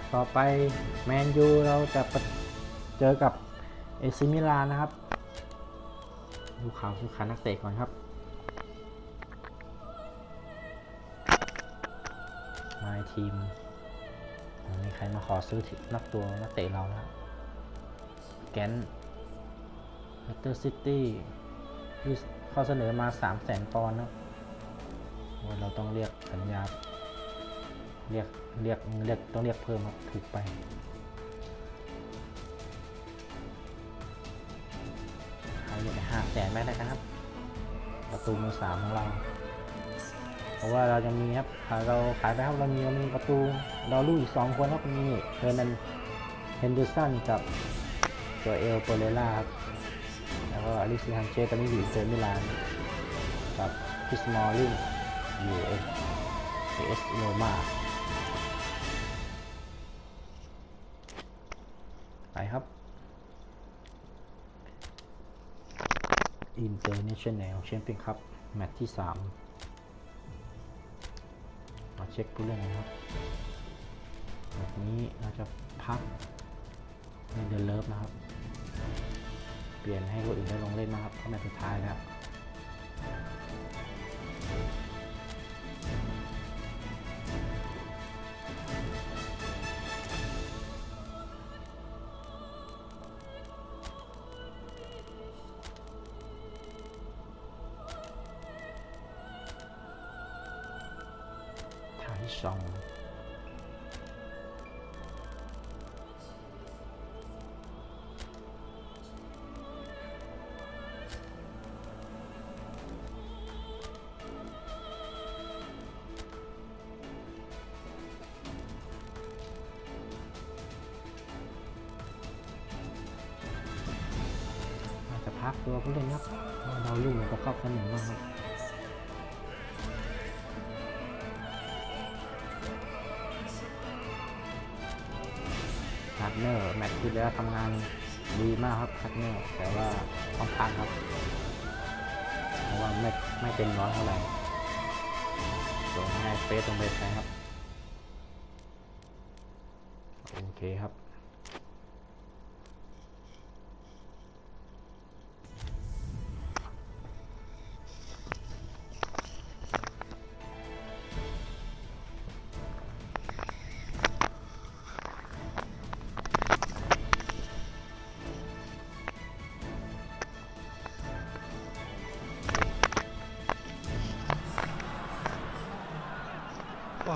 ตช์ต่อไปแมนยูเราจะปเจอกับเอซิมิลานนะครับ ดูข่าวสุขานักเตะก่อนครับ มาทีม มีใครมาขอซื้อนักตัวนักเตะเรานะครับแกนเลสเตอร์ซิตี้ที่เขาเสนอมา 3 0 0แสนปอนด์นะเราต้องเรียกสัญญา เรียกเรียกเรียกต้องเรียกเพิ่มครับถูกไปเขาเรียกห้าแสนไม่ได้ครับ ประตูมือสามของเรา เพราะว่าเราจะมีครับถ้าเราขายไปครับเรามีเรามีประตูดาลูกอีกสองคนครับมีเฮอร์นันเฮนเดอร์สันกับตัวเอลโปเรล่าครับแล้วก็อลิซิฮันเจตอนนี้อยู่อิเตอร์มิลานกับพิสมอลลิงอยู่เอเอสโรมา ครับ International Champion Cup แมตช์ที่ 3 มาเช็คผู้เล่นนะครับ แบบนี้เราจะพักในเดนเลิฟนะครับ เปลี่ยนให้คนอื่นได้ลงเล่นนะครับเพราะแมตช์สุดท้ายแล้ว ตัวผู้เล่นครับเราะเราลุ่งกับเข้ากันหนึ่งมากครับคัตเนอร์แมตช์ที่แล้วทำงานดีมากครับคัตเนอร์แต่ว่าต้องพักครับ เพราะว่าไม่ไม่เต็มร้อยเท่าไหร่ส่งให้เฟสลงไปแทนครับ โอเคครับ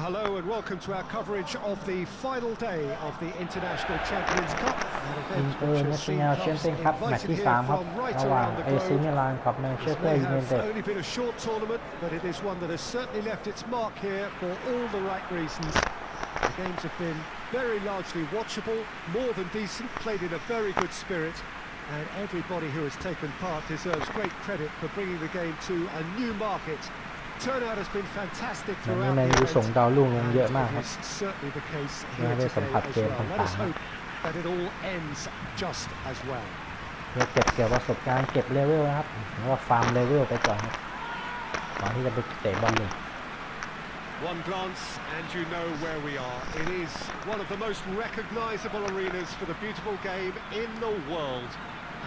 hello and welcome to our coverage of the final day of the International Champions Cup. an อิน event เตอร์ which เน has ชั่น seen แนลแชม clubs เปี้ยนคัพแมตช์ invited ที่ here 3 ครับ from right ระหว่าง around the เอซิ globe. มิลานกับแมนเชส This เตอร์ may ยูไน have เต็ด only been a short tournament, but it is one that has certainly left its mark here for all the right reasons. The games have been very largely watchable, more than decent, played in a very good spirit, and everybody who has taken part deserves great credit for bringing the game to a new market. Turnout has been fantastic วันนี้ throughout แม the นยูส่ง event. ดาวรุ่งลง And เยอะมาก it ครับ is certainly the case ไม่ here ได้สัม today ผัส as เกม well. Let ต่า us งๆนะ hope that it all ends just as well. เพื่อเก็บเกี่ยวประสบการณ์เก็บเลเวลนะครับหรือว่าฟาร์มเลเวลไปก่อนครับก่อนที่จะไปเตะบอลลีก One glance and you know where we are. It is one of the most recognisable arenas for the beautiful game in the world.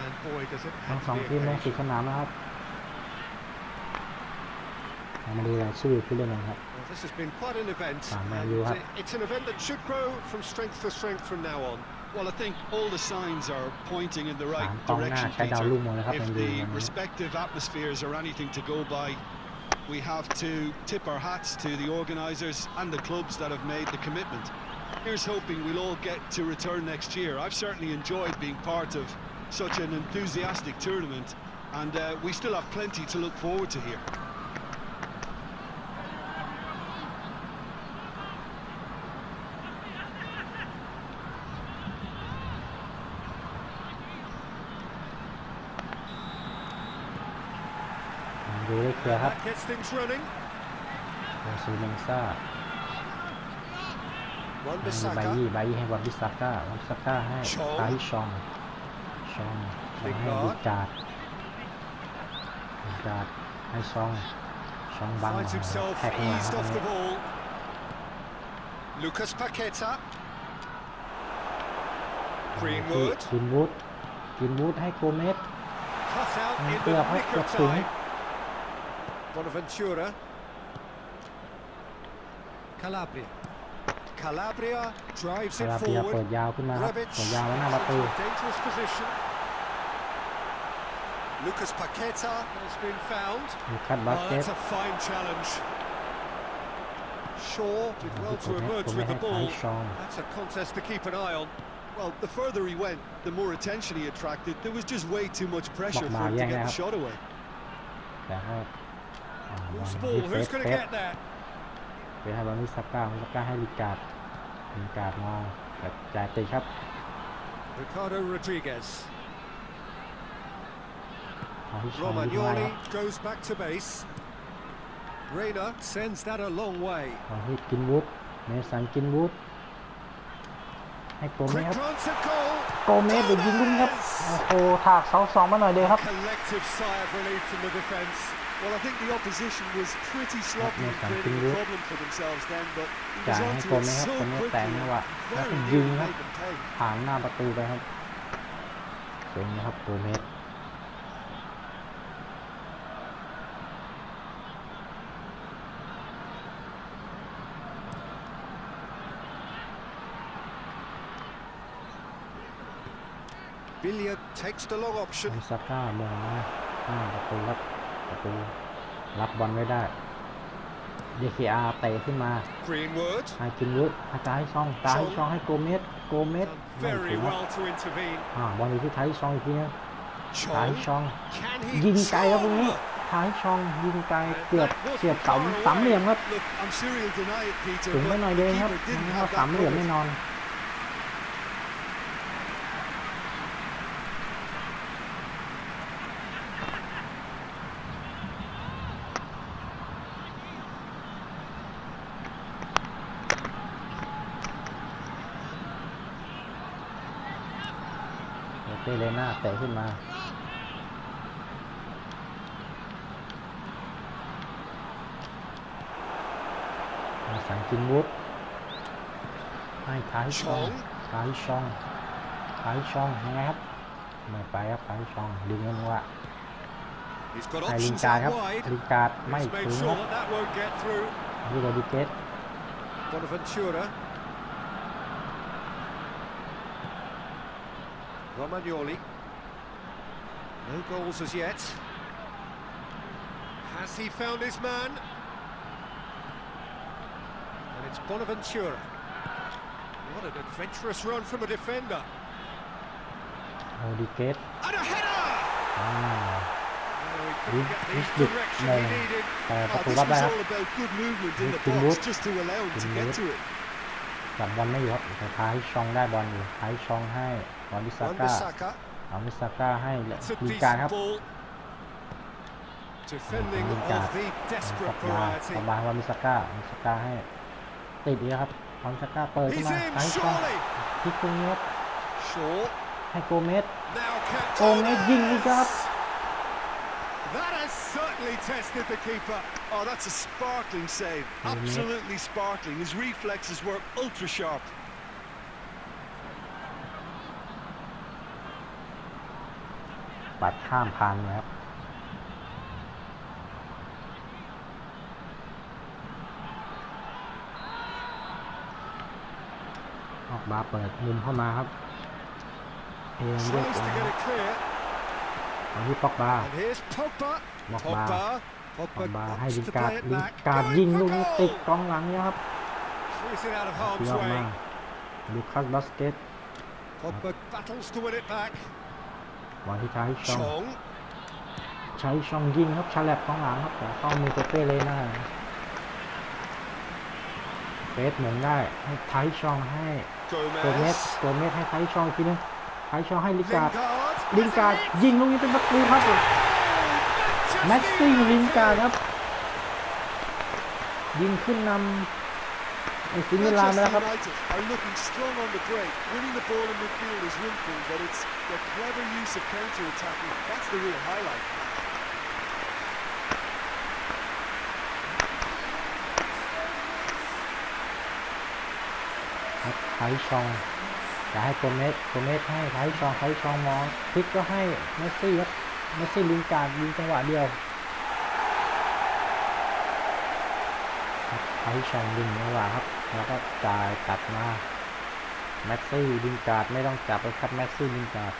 And boy, does it ทั้ง have สอง to ที be มลง a สู่สนามนะครับเรา มาดูรายชื่อผู้เล่นกันครับ Well, this has been quite an event. Ah, man, and you have- it- it's an event that should grow from strength to strength from now on. Well, I think all the signs are pointing in the right สามกองหน้า direction, ใช้ดาว Peter. รุ่งหมดเลยครับ If แมนยู the วันนี้ respective atmospheres are anything to go by, we have to tip our hats to the organisers and the clubs that have made the commitment. Here's hoping we'll all get to return next year. I've certainly enjoyed being part of such an enthusiastic tournament, and uh, we still have plenty to look forward to here. นยูได้เคลียร์ครับ That gets things running. โอซูเมนซ่า One ให้ใบ Bissaka. ยี่ใบยี่ให้วันบิสาก้าวันบิสาก้าให้ชองตาฮิชองชองชองให้ Lingard ลิการ์ดลิการ์ดให้ชองชองบัง Finds himself แท็กมา eased ครับ off the ball. Lucas Paqueta. Greenwood กินวูดกินวูดให้โกเมส cut out in Good, the huh? nick of Good thing. time. Bonaventura. Calabria. Calabria drives คา it ราเบียเปิ forward. ดยาวขึ้นมาครับ Rebic เปิดยาวไว้หน้าประตู into a dangerous position. Lucas Paqueta has been found. ลูคัสบาส Oh, เกต that's a fine challenge. Shaw did well โก to เมส emerge โกเม with ส the ให้ไท ball. ชอง That's a contest to keep an eye on. Well, the further he went, the more attention he attracted. There was just way too much pressure Bọc for him mà to gian get ra. the shot away. แต่ก็อ่าบอล Loose ที่ ball. เฟ Who's ส going เฟ to ส get there? ไปให้บอลที่ซักก้าซักก้าให้ลิกาดลิกาดมาแบบจ่ายติดครับ Ricardo Rodriguez. ทาฮิชองยิงมาครับ Romagnoli goes back to base. Reina sends that a long way. บอลที่กินวูดเมสันกินวูดให้โกเม Quick สครับ glance at goal. โกเมสเดี๋ยวยิงลูกนี้ครับ โอ้โหถากเสาสองมาหน่อยเดียวครับ Collective sigh of relief from the defence. Well, I think the opposition was pretty sloppy in Yes, I'm creating a thinking- problem for themselves then, but he was จ่ายให้ onto โก it เมสครับ so โกเมส quickly แต่งจังหวะ and แล้วก็ very ยิง nearly ครับ made them pay. ผ่านหน้าประตูไปครับเจ๋งนะครับโกเมส Billiard takes the long option. มิซาก้ามองมาหน้าประตูครับ ประตูรับบอลไว้ได้ DKR เตะขึ้นมา Greenwood ให้กินวุฒให้ตาให้ช่องตาให้ช่องให้โกเมสโกเมส done ไม่ very ถึงครับ well to intervene. อ่าบอลอยู่ที่ไทยช่องอีกทีนึงไทย Chong. ช่อง Can ยิง he ไกลครับตรงนี้ score? ไทยช่องยิงไกลเกือบเสียบสามสามเหลี่ยมครับ Look, I'm sure he'll deny it, Peter, ถึงไม่ but หน่อย the เดียวครับ keeper didn't งั้น have ก็สาม that เหลี่ยม covered. แน่นอน เดี๋ยวเตเลน่าเตะขึ้นมามีสังกินวุฒให้ท้ายช่องท้ายช่องท้ายช่องยังไงครับไม่ไปครับท้ายช่องดึงกันว่า He's got ให้ลิง options การ์ดครับ out wide. ลิงการ์ดไม่ He's ถึ made งค sure รับ that that won't get through. นี่โรดิเกต Romagnoli. No goals as yet. Has he found his man? And it's Bonaventura. What an adventurous run from a defender. โรดิเกต And a header! อ่า Oh, he couldn't This- get the this bit direction no. he needed. แต่ประ Oh, ตู this รับได้ was ครับ all about good movement in the Good box move. just to allow him to Good get move. to it. จับบอลไม่อยู่ครับแต่ท้ายช่องได้บอลอยู่ท้ายช่องให้ วานิซา Wan ก้า Bissaka. เอาวิซาก้าให้ It's a ลิงการ์ด decent ครับ ball. Defending of Lingard. the ต desperate บมา variety. ตบมาให้วามิซาก้าวามิซาก้าให้ติดอีกแล้วครับวามิซาก้าเปิดขึ้น He's มา in, ท้ายช่อง surely. พลิกตรงนี้ครับ Shaw. ให้โกเมส Now kept Oh, on mate, ยิงอีกครับ That has certainly tested the keeper. Oh, that's a sparkling save. Mm-hmm. Absolutely sparkling. His reflexes were ultra sharp. ปัดข้ามพันนะครับออกมาเปิดมุมเข้ามาครับเอ็นเรียก Tries to get it clear. มาที่ปอกบา And here's Pogba. Pogba. Pogba. ปอก Pogba บาให้ wants ลิง to การ์ด play it ลิง back. การ์ด Going ยิง for ลูกนี้ goal. ติดกองหลังเนี่ยครับ Clears it out of เที่ harm's ยวมา way. ลูคัสบาสเกต Pogba battles to win it back. บอลที่ท้ายช่อง Chong. ใช้ช่องยิงครับฉลับกองหลังครับแต่เข้ามือเปเป้เลยนะเฟสหมุนได้ให้ท้ายช่องให้โกเมส Gomez. โกเมสให้ท้ายช่องอีกทีนึงท้ายช่องให้ลิงการ์ด Lingard. ลิงการ์ดยิงลูกนี้เป็นประตูครับ Just แม็กซี่ the ลิงการ์ด right ครับ ยิงขึ้นนำ ไอซิมิลานไป Manchester แล้วครับ United are looking strong on the break. Winning the ball in midfield is one thing, but it's the clever use of counter-attacking. That's the real highlight. ครับท้ายช่องจะให้โกเมสโกเมสให้ไทยชองไทยชองมองพลิกก็ให้เมสซี่ครับเมสซี่ลิงการดยิงจังหวะเดียวไทยชองดึงจังหวะครับ แล้วก็จ่ายตัดมาแม็กซี่ลิงการดไม่ต้องจับเลยครับแม็กซี่ลิงการด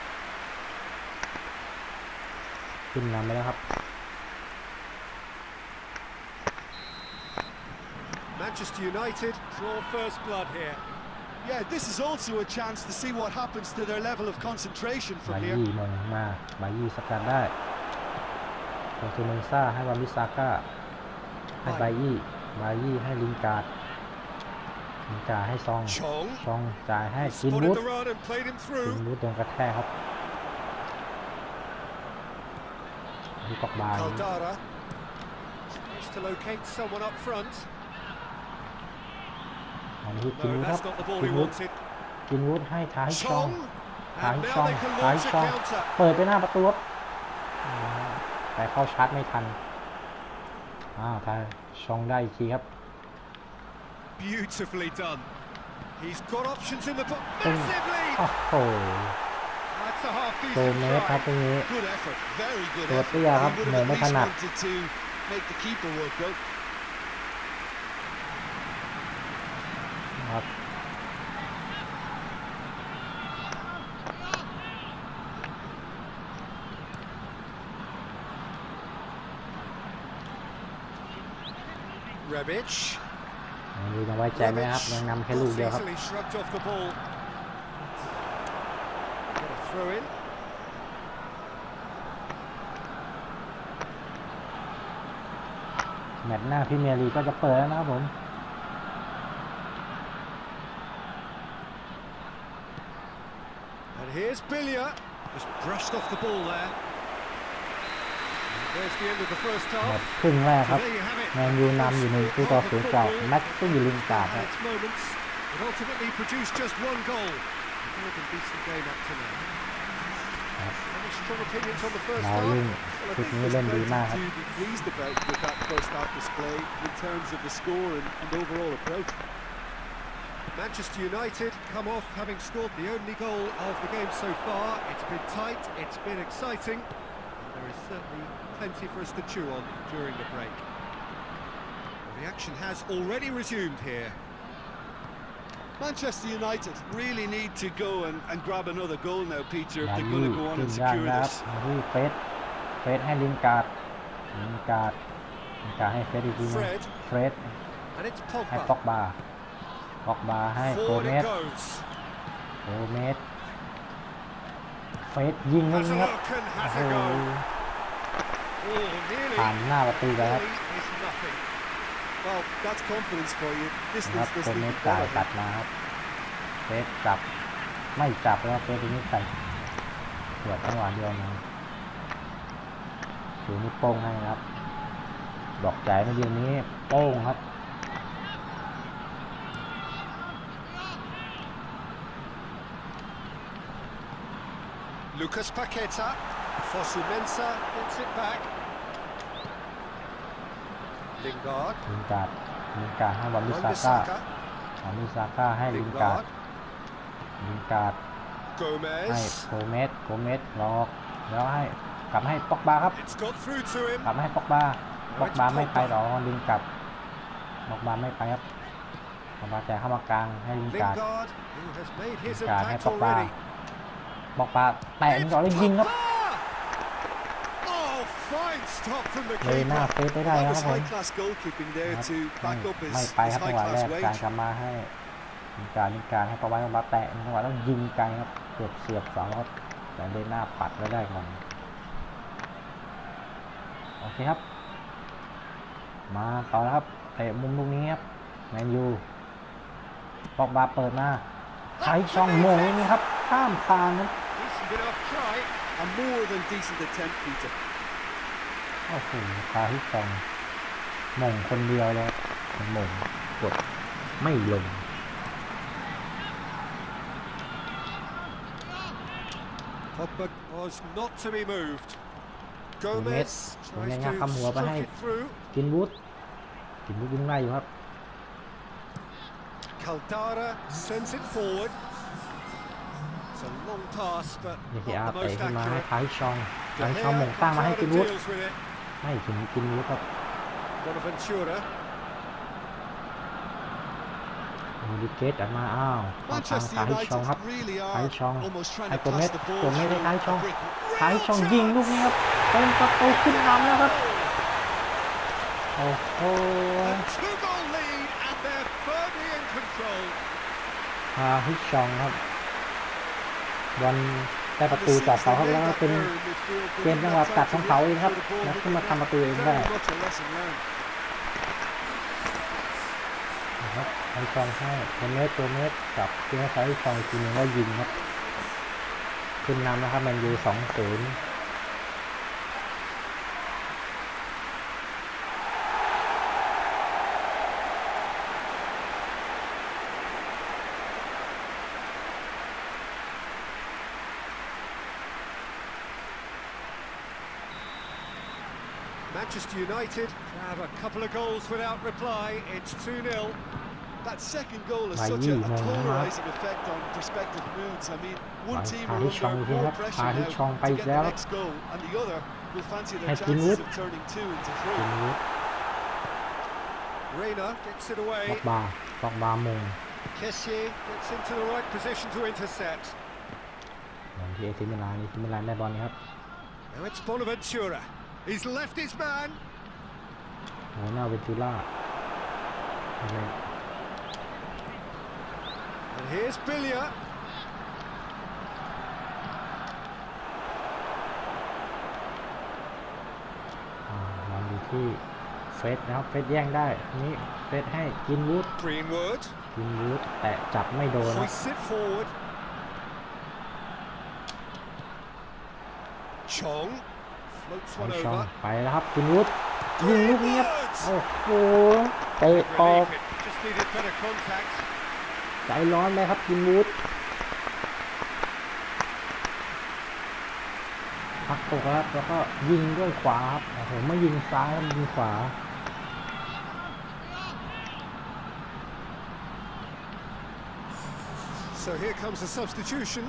ขึ้นนำไปแล้วครับ Manchester United draw first blood here. Yeah, this is also a chance to see what happens to their level of concentration บา from here. ยี่มงมาบายี่สกัดได้โคซูเมนซ่าให้วามิซาก้าให้บายี่บายี่ให้ลิงการ์ด ลิงการ์ดให้ซอง Chong ซองจ่ายให้กิน spotted วุฒ the run and played him กิน through. วุฒโดนกระแทกครับที่กอกบาร์ Caldara tries to locate someone up front. อันนี้กิน No, วุฒครั that's บ not the ball กิ he นวุฒ wanted. กินวุฒให้ท้ายชอง Chong ท้าย and ช่อ now ง they can ท้าย launch a ช่อง counter. เปิดไปหน้าประตูครับอ่าแต่เข้าชาร์จไม่ทันอ้าวท้ายช่องได้อีกทีครับ Beautifully done. He's got options in the book. Tung. Massively! โอ้โห That's a half โก decent เมสครับ try. ตรงนี้ Good effort, very good ตัว effort. เตี้ยครับ He would มอง have ไม่ at ถ least นัด wanted to make the keeper work out. ครับ Rebic. ยัง ดูยังไว้ใจไหมครับยังนำแค่ลูกเดียวครับ Easily shrugged off the ball. Got a throw in. แมตช์หน้าพรีเมียร์ลีกก็จะเปิดแล้วนะครับผม ครึ่งแรก So ครับ there you have it. แมนยูนำอยู่ในคู่ต่อศูนย์จากแม็กซี่ลิงการ์ด At ครับ its moments, it ultimately produced just one goal. A more than decent game up to now. Any strong opinions on the first ดาว half? รุ่ง Well, I ชุด think นี้ there's เล่นดี plenty มากครับ to be pleased about with that first half display in terms of the score and, and overall approach. Manchester United come off having scored the only goal of the game so far. It's been tight, it's been exciting, and there is certainly plenty for us to chew on during the break. Well, the action has already resumed here. Manchester United really need to go and, and grab another goal now, Peter, if บา they're ยี่ going to go on ขึ้ and นย่าง secure ครับ this. มาที่เฟสเฟสให้ลิงการ์ดลิงการ์ดลิงการ์ดให้เฟสอีกทีหนึง Fred. เฟส And it's ให้ Pogba. ป็อกบาป็อกบาให้โก Forward เม it ส goes. โกเมสเฟสยิงลูก Has นี้ a ครับ look and โอ้ ผ่านหน้าประตูไปครับ Nearly is nothing. Well, that's confidence for you. นะครั Distance บโก doesn't เม even สจ่าย bother ตั him. ดมาครับเฟสจับไม่จับแล้วเฟสทีนี้ใส่เกือบจังหวะเดียวมาถือนิ้วโป้งให้ครับ ดอกใจายไม่ยืนนี้โป้งครับ Lucas Paqueta. Fosu Mensah gets it back. Lingard. ลิงการ์ดลิงการ์ดให้วามิซาก้า Wan-Bissaka. วามิซาก้าให้ลิงการ์ด Lingard. ลิงการ์ดให้ Gomez. โกเมสโกเมสล็อกแล้วให้กลับมาให้ป็อกบาครับ It's got through to him. กลับมาให้ป็อกบาป็อกบาไม่ไปหรอกลิงกลับป็อกบาไม่ไปครับป็อกบาแต่เข้ามากลางให้ลิงการ์ด Lingard, who has made his Lingard ให้ impact ป็อกบา already. ป็อกบาแตะลิงก่อนแล้วยิงครับ Pogba! Oh, fine stop from the เลยหน้า keeper. เฟซไม่ได้ That นะค was รับผม high class goalkeeping there ครับ to ไม่ back up his, ไม่ไป his ครับจัง high หวะแร class กการ wage. กลับมาให้ลิงการลิงการให้ปะไว้ปะบาแตะจังหวะต้องยิงไกลครับเกือบเสียบเสาครับแต่เลยหน้าปัดไว้ได้ก่อนโอเคครับ มาต่อแล้วครับเตะมุมลูกนี้ครับแมนยูปอกบาเปิดมาใช้ช่องโมงนี้ครับข้ามคานครับ โอ้โหคาที่ช่องโมงคนเดียวเลยครับโมงกดไม่ลง Pogba was not to be moved. Gomez. Gomez tries Gomez to คำหัวไปให้ stroke it through. กินวุฒกินวุฒวิ่งไล่อยู่ครับ Caldara sends it forward. It's a long pass, but นี่คืออา not the เตะ most ขึ้นมาให้ accurate. ท้ายชอง De ท้ายชอง Gea หมงตั้ง comes มาให้ out กิน and วุ ฒ deals with it. ไม่ถึงกินวุฒครับ Bonaventura. มีดิเกตออกมาอ้าวทางทาง Manchester ท้ายชอง United ครับ really ท้าย are ชอง almost trying ให้ to โกเม pass ส the โก ball เมส through ให้ท้ายชอง a brick. ท้ายช่อง Real ยิง chance. ลูกนี้ครับเป็นประตูขึ้นนำแล้วครับโอ้โห A two-goal lead, and they're firmly in control. พาฮิชองครับบอล ได้ประตูจากเขาครับแล้วก็เป็นเกมจังหวะตัดของเขาเองครับนะขึ้นมาทำประตูเองได้นะครับไอฟองให้โกเมสตัวเมสกับเพื่อนใช้ชองกทีนึงก็ยิงครับ ขึ้นนำนะครับแมนยูสองศูนย์ Manchester United have a couple of goals without reply. It's 2-0. That second goal has By such you, a, a Mo, polarising effect on prospective moods. I mean, one By team Parry are under Chong here, more Parry pressure now Chong to get the by next goal, and the other will fancy their Hey, chances Greenwood. of turning two into กิ three. นวุฒ Reina gets it บล็ away. อกบาร์บล็อกบาร์มง Kessier gets into the right position to intercept. เหมือนที่เอซิมิลานเอซิมิลานได้บอลนี้ครับ Now it's Bonaventura. He's left his man. โหหน้าเวนตูล่า And here's Billier. อ่าบอลอยู่ที่เฟสนะครับ เฟสแย่งได้ นี่เฟสให้กินวูด Greenwood กินวูดแต่จับไม่โดนครับ hoists it forward. Chong ช่อง over. ไปแล้วครับกินวูดยิงลูกนี้ครับโอ้โหเตะออก Relief it. Just needed better contact. ใจร้อนเลยครับกินวูดพักตกแล้วครับแล้วก็ยิงด้วยขวาครับโอ้โหไม่ยิงซ้ายครับยิงขวา So here comes the substitution.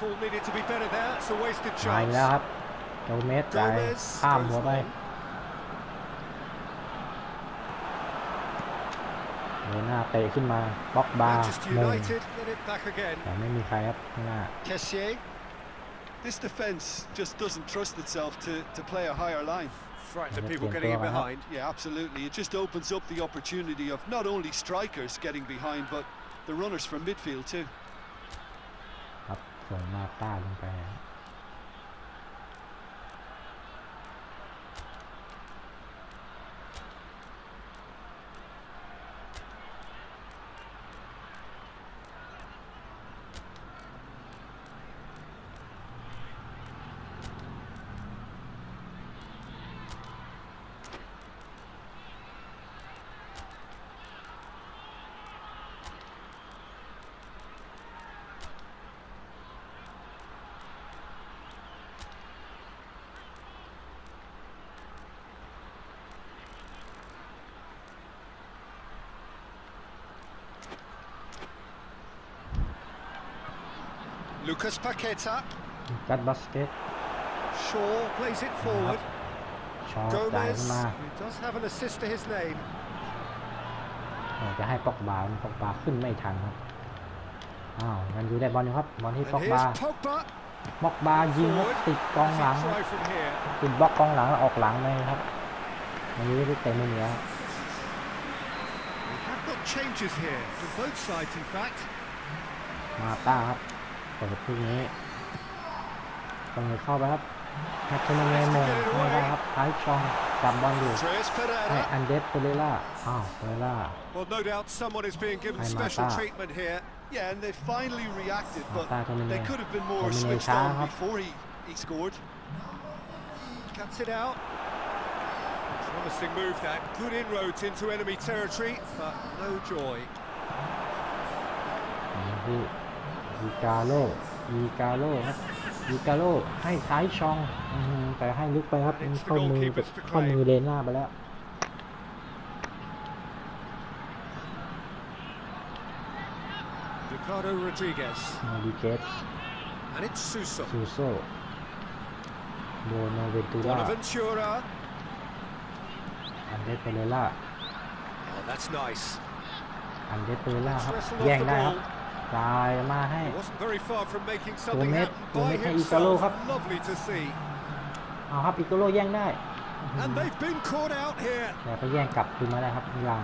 ball needed to be better there. It's a wasted มาอีก chance. แล้วครับโจเมสจ่าย Gomez ข้าม goes หัวไป long. เดินหน้าเตะขึ้นมาบล็อกบาร์ Manchester มง United get it back again. แต่ไม่มีใครครับข้างหน้า Kessier This defence just doesn't trust itself to, to play a higher line. frightened of Yeah, people yeah, getting in go ahead. behind. Yeah, absolutely. It just opens up the opportunity of not only strikers getting behind, but the runners from midfield too. ส่งมาต้าลงไป Lucas Paqueta. กัดบาสเกต Shaw plays it forward. ชอจ่ายขึ้น Gomez, มา who does have an assist to his name. โอ้จะให้ปอกบาร์ปอกบาร์ขึ้นไม่ทันครับ อ้าวมันอยู่ได้บอลอยู่ครับ บอลที่ And ปอก here's บาร์ Pogba. ปอกบาร์ยิงครับ Forward. ติดกองหลัง Easy ครับ try from here. ติดบล็อกกองหลังแล้วออกหลังเลยครับ มันนี้ได้เต็มมือแล้ว We have got changes here from both sides, in fact. มาต้าครับเปิดพวกนี้ตรงนี้เข้าไปครับแฮตเทนเมมงไม่ได้ครับท้ายชองจับบอลอยู่ Andreas ให้ Pereira. อันเดสเปเรล่าอ้าวเปเรล่า Well, no doubt someone is being given Hey, special Mata. treatment here. Yeah, and they finally reacted, but Mata Domine- they could have been more Domine switched Cha on ครับ before he, he scored. Cuts it out. Promising move that. Good inroads into enemy territory, but no joy. อีกาโลอีกาโลครับอีกาโลให้ท้ายช่องแต่ให้ลึกไปครับเข้ามือเข้ามือเลนหน้าไปแล้วดิคาโดโรดริเกสดิเกสซูโซซูโซโดนาเวนตูราอันเดเปเรล่าอันเดเปเรล่าครับแย่งได้ครับ ball. จ่ายมาให้ He wasn't very far from making something Gomez- happen by Gomez ให้อิกาโล himself. ครับ Lovely to see. เอาครับอิโกโลแย่งได้ And they've been caught out here. แต่ก็แย่งกลับคืนมาได้ครับมิลาน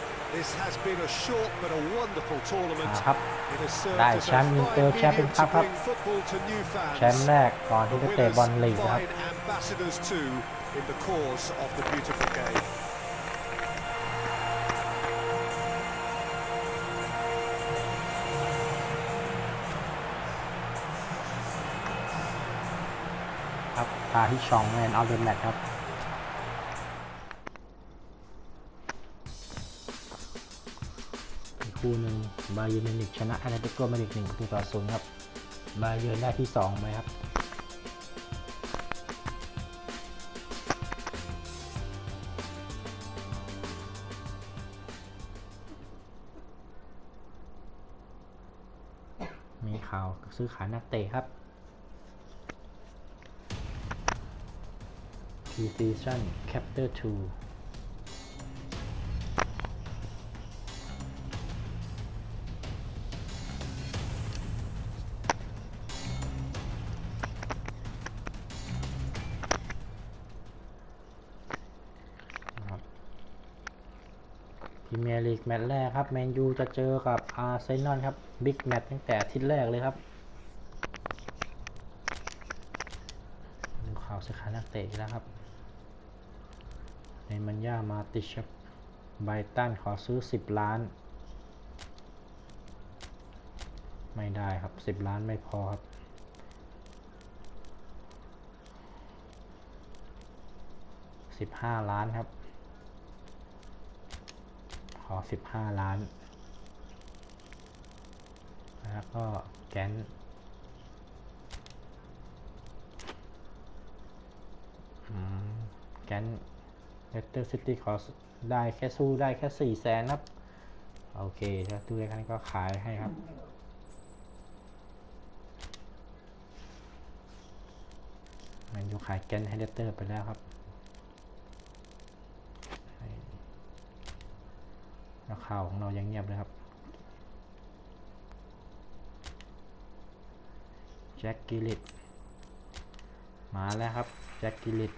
This has been a short but a wonderful อ่า tournament. ครับ It has served ได้ as แช a มป์อิน fine เตอร์แชมเปี้ยน medium คัพ to ครับ bring football to new แช fans. มป์แรกก่อนที่ The จะเตะบอล winners ลีกนะครับ fine ambassadors too in the cause of the beautiful game. ครับทาฮิชองแมนเอาเดนแมตครับ คู่หนึ่งบาเยร์นมิวนิกชนะอานาติโกมาดิกหนึ่งประตูต่อศูนย์ครับบาเยร์นได้ที่สองไหมครับมีข่าวซื้อขายนักเตะครับ Precision Chapter 2 แมตช์แรกครับแมนยูจะเจอกับอาร์เซนอลครับบิ๊กแมตช์ตั้งแต่ทิตย์แรกเลยครับดูข่าวซื้อขายนักเตะแล้วครับในมันย่ามาติชับไบตันขอซื้อ 10 ล้าน ไม่ได้ครับ 10 ล้านไม่พอครับ15 ล้านครับ อ 15 ล้าน แล้วก็แกนแกนเลสเตอร์ซิตี้ขอได้แค่สู้ได้แค่สี่แสนครับ โอเคถ้าดูได้แค่นั้นก็ขายให้ครับมันอยู่ขายแกนให้เลสเตอร์ไปแล้วครับให้ แล้วข่าวของเรายังเงียบเลยครับแจ็คกิลิตมาแล้วครับแจ็คกิลิต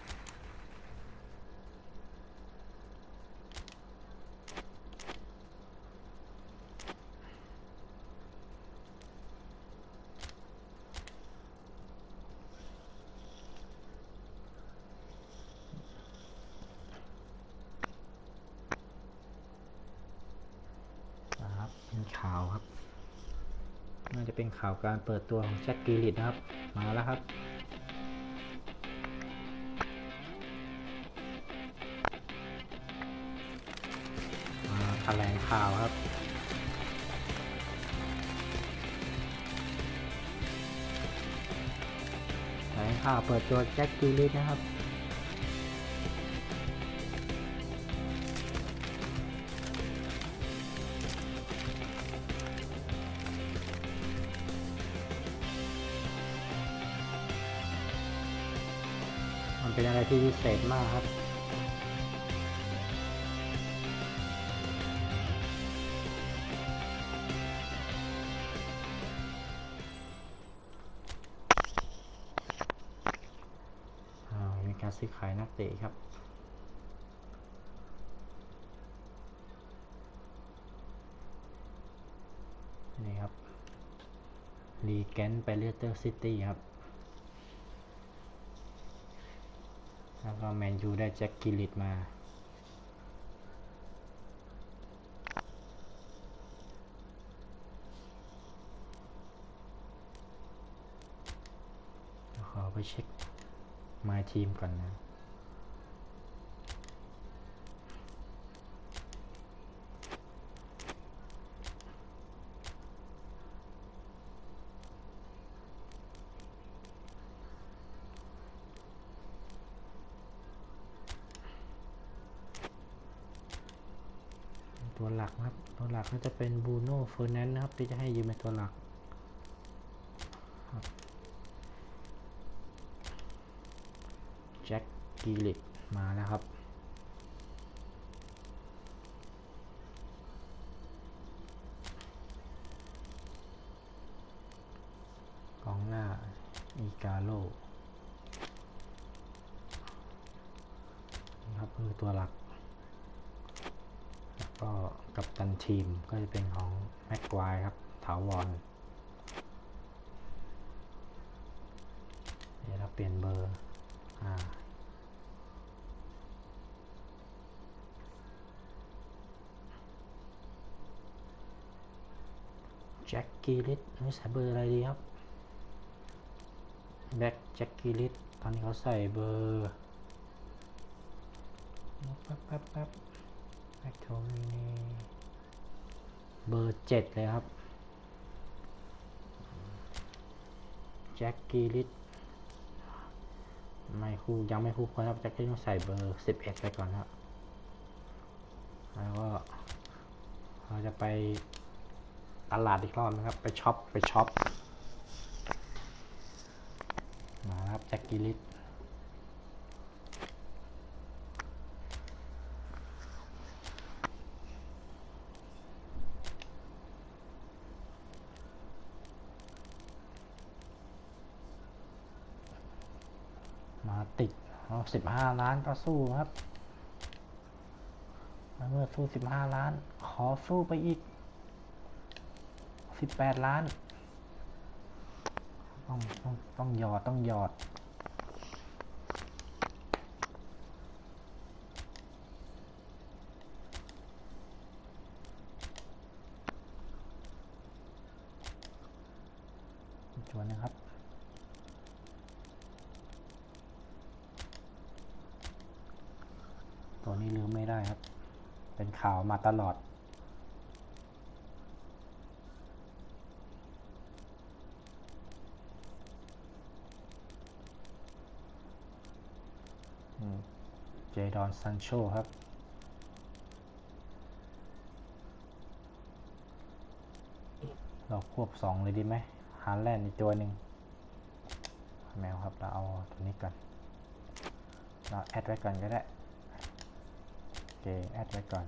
นะครับเป็นข่าวครับ น่าจะเป็น ข่าวการเปิดตัวของแจ็คกิลิตนะครับ มาแล้วครับ มาแถลงข่าวครับแถลงข่าวเปิดตัวแจ็คกิลิตนะครับ ที่พิเศษมากครับมีการซื้อขายนักเตะครับนี่ครับรีแกนไปเลสเตอร์ซิตี้ครับ ดูได้แจ็คกิลิตมา ขอไปเช็คมาทีมก่อนนะ ตัวหลักก็จะเป็นบูโน่เฟอร์นันด์นะครับ ที่จะให้ยืมเป็นตัวหลักแจ็คกิลิตมาแล้วครับกองหน้าอีกาโลนะครับคือตัวหลัก ก็กัปตันทีมก็จะเป็นของแม็กควายครับ ถาวรเดี๋ยวเราเปลี่ยนเบอร์อ่าแจ็คกี้ลิตไม่ใส่เบอร์อะไรดีครับแบ็คแจ็คกี้ลิตตอนนี้เขาใส่เบอร์แป๊บแป๊บแป๊บ แมคโทนีเบอร์เจ็ดเลยครับ แจ็คกี้ลิตไม่คู่ยังไม่คู่ควรครับแจ็คกี้ต้องใส่เบอร์สิบเอ็ดไปก่อนครับ แล้วก็เราจะไปตลาดอีกรอบนะครับ ไปช็อป ไปช็อป มาครับแจ็คกี้ลิต มาติดเอา สิบห้าล้านก็สู้ครับเมื่อสู้สิบห้าล้าน ขอสู้ไปอีกสิบแปดล้าน ต้องต้องต้องหยอดต้องหยอด จวนนะครับ ตัวนี้ลืมไม่ได้ครับ เป็นข่าวมาตลอด เจดอนซันโชครับเราควบสองเลยดีไหมฮาร์แลนด์อีกตัวหนึ่งแมวครับ เราเอาตัวนี้ก่อน เราแอดไว้ก่อนก็ได้โอ เค แอดไว้ก่อน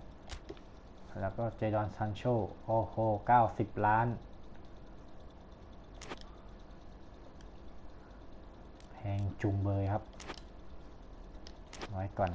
แล้วก็เจดอนซันโชโอ้โห90ล้าน แพงจุงเบยครับ ไว้ก่อน